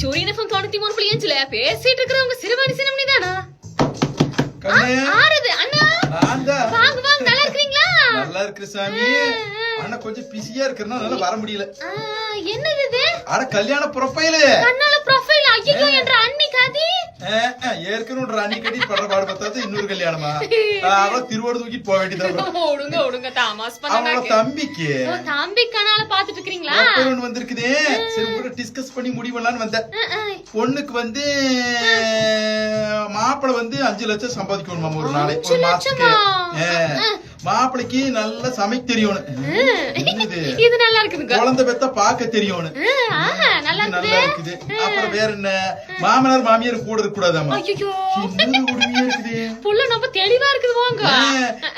சூரியனஃபம் தொண்ணூத்தி மூணு புள்ளி அஞ்சுல பேசிட்டு இருக்கிறவங்க சிறுவாணி தானா ஆறுது. அண்ணா தான். வாங்க வாங்க நல்லா நல்லா இருக்கு சாமி. ஆனா கொஞ்சம் பிஸியா இருக்கிறனால வர முடியல. என்னது இது? அட கல்யாண ப்ரொஃபைலு கண்ணால ப்ரொஃபைல் ஐயோ என்ற அண்ணி காதி ஏற்கனவே அண்ணி கட்டி படுற பாடு பார்த்தாது இன்னொரு கல்யாணமா? அவள திருவோடு தூக்கிட்டு போக வேண்டியதான் ஒடுங்க ஒடுங்க தாமாஸ் அவங்களோட பண்ணாங்க தம்பிக்கு. ஓ, தம்பி கண்ணால பாத்துட்டு இருக்கீங்களா ஒண்ணு வந்திருக்குதே. சரி கூட டிஸ்கஸ் பண்ணி முடிவெல்லாம்னு வந்தேன். பொண்ணுக்கு வந்து மாப்பிளை வந்து அஞ்சு லட்சம் சம்பாதிக்கணும் ஒரு நாளை அஞ்சு ஒரு மாசத்துக்கு. மாப்பிளைக்கு நல்ல சமைக்க தெரியணும் இது நல்லா இருக்குதுங்க. குழந்தை பெத்த பார்க்க தெரியணும் நல்லா இருக்குது. அப்புறம் வேற என்ன? மாமனார் மாமியார் கூட இருக்க கூடாதாமா புள்ள ரொம்ப தெளிவா இருக்குது போங்க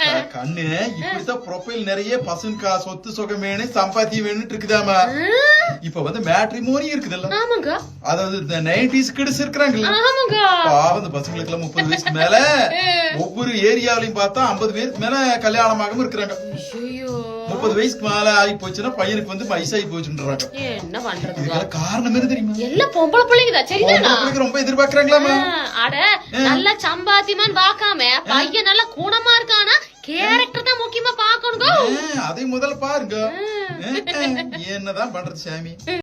ஆ, கண்ணு இப்படித்தான் ப்ரொஃபைல் நிறைய பசுங்கா சொத்து சுகம் வேணும் சம்பாத்தியம் வேணும்னு இருக்குதாமா இப்ப வந்து மேட்ரிமோனி இருக்குதுல்ல. ஆமாங்க. அதாவது இந்த நைன்டிஸ் கிட்ஸ் இருக்கிறாங்கல்ல. ஆமாங்க. பாவம் இந்த பசங்களுக்கு எல்லாம் முப்பது வயசுக்கு மேல ஒவ்வொரு ஏரியாவிலையும் பார்த்தா ஐம்பது பேருக்கு மேல கல்யாணமாகவும் இருக்கிறாங்க. முப்பது வயசுக்கு மேல ஆகி போச்சுன்னா பையனுக்கு வந்து வயசாகி போச்சுன்றாங்க. என்ன இதுக்கெல்லாம் காரணம் என்ன தெரியுமா? எல்லாம் பொம்பளை பிள்ளைங்கதான் சரிதானா? ரொம்ப எதிர்பார்க்கறாங்களாமா? ஆ, அட நல்லா சம்பாத்தியமான்னு பாக்காம பையன் நல்லா குணமா இருக்கானா? கேரக்டர் தான் முக்கியமா பாக்கணுங்க அதை முதல்ல பாருங்க. என்னதான் பண்றது சாமி?